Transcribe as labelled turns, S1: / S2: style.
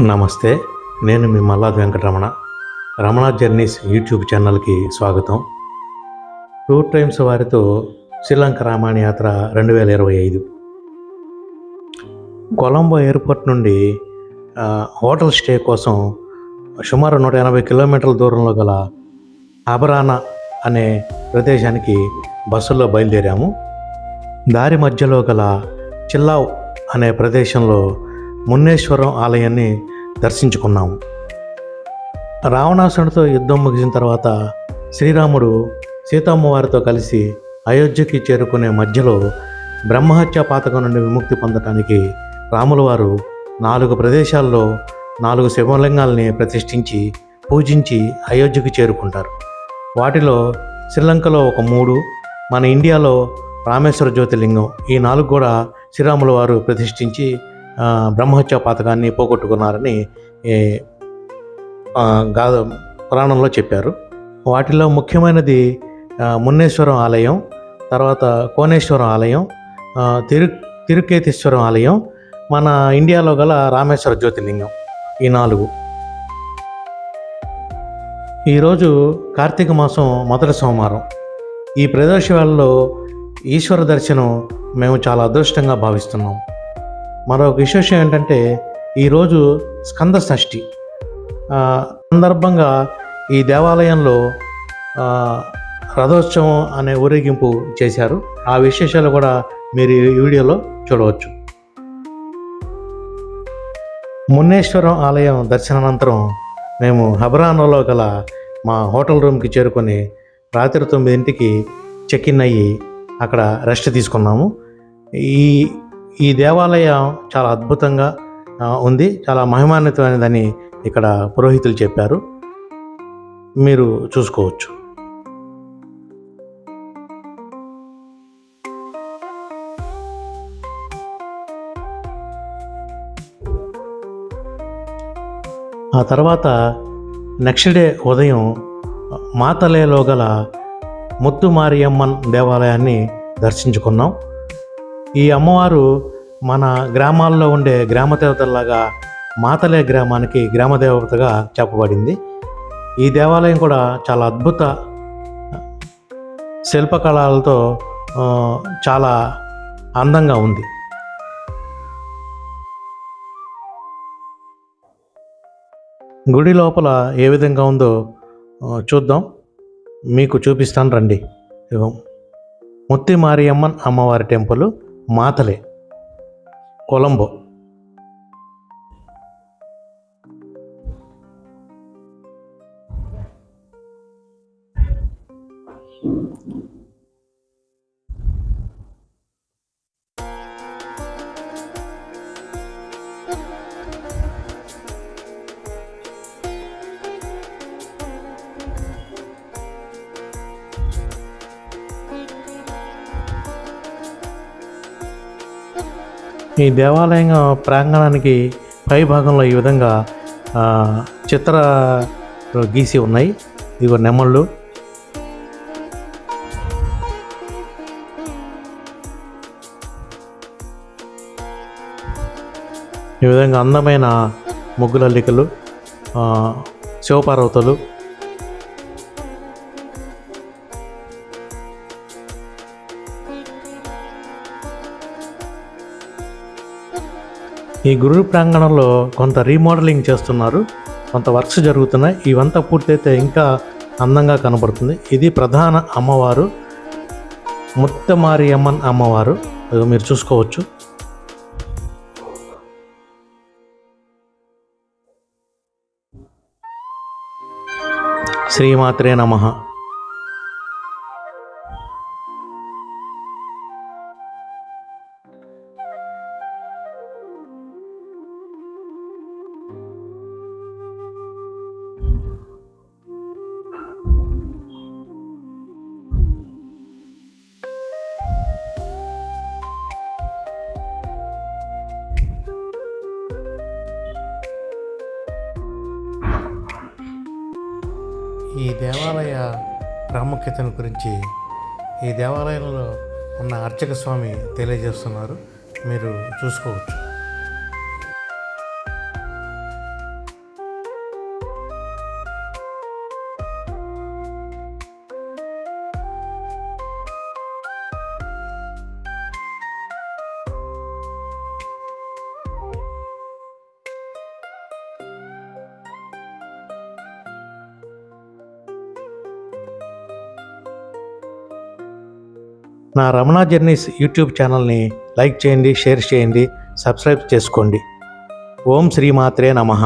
S1: నమస్తే నేను మీ మల్లాది వెంకటరమణ. రమణ జర్నీస్ యూట్యూబ్ ఛానల్కి స్వాగతం. టూర్ టైమ్స్ వారితో శ్రీలంక రామాయణ యాత్ర రెండు వేల ఇరవై ఐదు. కొలంబో ఎయిర్పోర్ట్ నుండి హోటల్ స్టే కోసం సుమారు నూట ఎనభై కిలోమీటర్ల దూరంలో గల అబరానా అనే ప్రదేశానికి బస్సులో బయలుదేరాము. దారి మధ్యలో గల చిల్లావ్ అనే ప్రదేశంలో మున్నేశ్వరం ఆలయాన్ని దర్శించుకున్నాము. రావణాసుడితో యుద్ధం ముగిసిన తర్వాత శ్రీరాముడు సీతమ్మవారితో కలిసి అయోధ్యకి చేరుకునే మధ్యలో బ్రహ్మహత్య పాతకం నుండి విముక్తి పొందటానికి రాముల వారు నాలుగు ప్రదేశాల్లో నాలుగు శివలింగాల్ని ప్రతిష్ఠించి పూజించి అయోధ్యకు చేరుకుంటారు. వాటిలో శ్రీలంకలో ఒక మూడు మన ఇండియాలో రామేశ్వర జ్యోతిలింగం ఈ నాలుగు కూడా శ్రీరాముల వారు ప్రతిష్ఠించి బ్రహ్మహత్య పాతకాన్ని పోగొట్టుకున్నారని గాథ పురాణంలో చెప్పారు. వాటిలో ముఖ్యమైనది మున్నేశ్వరం ఆలయం తర్వాత కోనేశ్వరం ఆలయం తిరు తిరుకేతీశ్వరం ఆలయం మన ఇండియాలో గల రామేశ్వర జ్యోతిర్లింగం ఈ నాలుగు. ఈరోజు కార్తీక మాసం మొదటి సోమవారం. ఈ ప్రదర్శనలో ఈశ్వర దర్శనం మేము చాలా అదృష్టంగా భావిస్తున్నాం. మరొక విశేషం ఏంటంటే ఈరోజు స్కంద షష్ఠి. సందర్భంగా ఈ దేవాలయంలో రథోత్సవం అనే ఊరేగింపు చేశారు. ఆ విశేషాలు కూడా మీరు ఈ వీడియోలో చూడవచ్చు. మున్నేశ్వరం ఆలయం దర్శనానంతరం మేము హబరానోలో గల మా హోటల్ రూమ్కి చేరుకొని రాత్రి తొమ్మిదింటికి చెక్ ఇన్ అయ్యి అక్కడ రెస్ట్ తీసుకున్నాము. ఈ ఈ దేవాలయం చాలా అద్భుతంగా ఉంది. చాలా మహిమాన్వితమైనదని ఇక్కడ పురోహితులు చెప్పారు. మీరు చూసుకోవచ్చు. ఆ తర్వాత నెక్స్ట్ డే ఉదయం మాతలేలో గల ముత్తు మారియమ్మన్ దేవాలయాన్ని దర్శించుకున్నాం. ఈ అమ్మవారు మన గ్రామాల్లో ఉండే గ్రామ దేవతల్లాగా మాతలే గ్రామానికి గ్రామదేవతగా చెప్పబడింది. ఈ దేవాలయం కూడా చాలా అద్భుత శిల్పకళలతో చాలా అందంగా ఉంది. గుడి లోపల ఏ విధంగా ఉందో చూద్దాం. మీకు చూపిస్తాను రండి. ముత్తి మారియమ్మన్ అమ్మవారి టెంపుల్. మాతలే కొలంబో ఈ దేవాలయం ప్రాంగణానికి పై భాగంలో ఈ విధంగా చిత్ర గీసి ఉన్నాయి. ఇదిగో నెమళ్ళు. ఈ విధంగా అందమైన ముగ్గులల్లికలు ఆ, శివపార్వతులు ఈ గురు ప్రాంగణంలో కొంత రీమోడలింగ్ చేస్తున్నారు. కొంత వర్క్స్ జరుగుతున్నాయి. ఇవంతా పూర్తయితే ఇంకా అందంగా కనబడుతుంది. ఇది ప్రధాన అమ్మవారు ముత్తమారియమ్మన్ అమ్మవారు. మీరు చూసుకోవచ్చు. శ్రీమాత్రే నమ. ఈ దేవాలయ ప్రాముఖ్యతను గురించి ఈ దేవాలయంలో ఉన్న అర్చక స్వామి తెలియజేస్తున్నారు. మీరు చూసుకోవచ్చు. నా రమణ జర్నీస్ యూట్యూబ్ ఛానల్ని లైక్ చేయండి షేర్ చేయండి సబ్స్క్రైబ్ చేసుకోండి. ఓం శ్రీమాత్రే నమః.